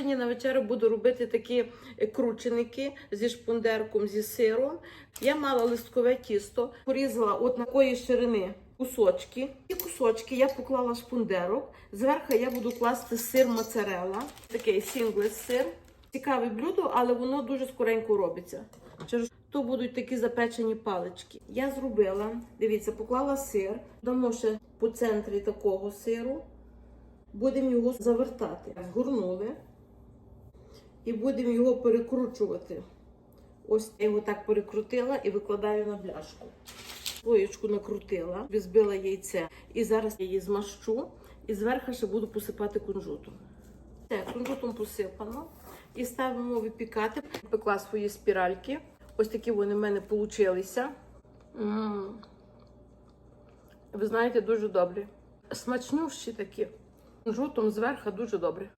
сьогодні на вечерю буду робити такі е, крученики зі шпундерком, зі сиром. Я мала листкове тісто, порізала от такої ширини кусочки. І кусочки я поклала шпундерок. Зверху я буду класти сир моцарелла, такий сінглес сир. Цікаве блюдо, але воно дуже скоренько робиться. Через то будуть такі запечені палички. Я зробила, дивіться, поклала сир, дамо ще по центрі такого сиру. Будемо його завертати. Згорнули і будемо його перекручувати. Ось я його так перекрутила і викладаю на бляшку. Слоєчку накрутила, збила яйце. І зараз я її змащу і зверху ще буду посипати кунжутом. Все, кунжутом посипано. І ставимо випікати. Пекла свої спіральки. Ось такі вони в мене. М. Ви знаєте, дуже добрі. Смачнющі такі. Кунжутом зверху дуже добре.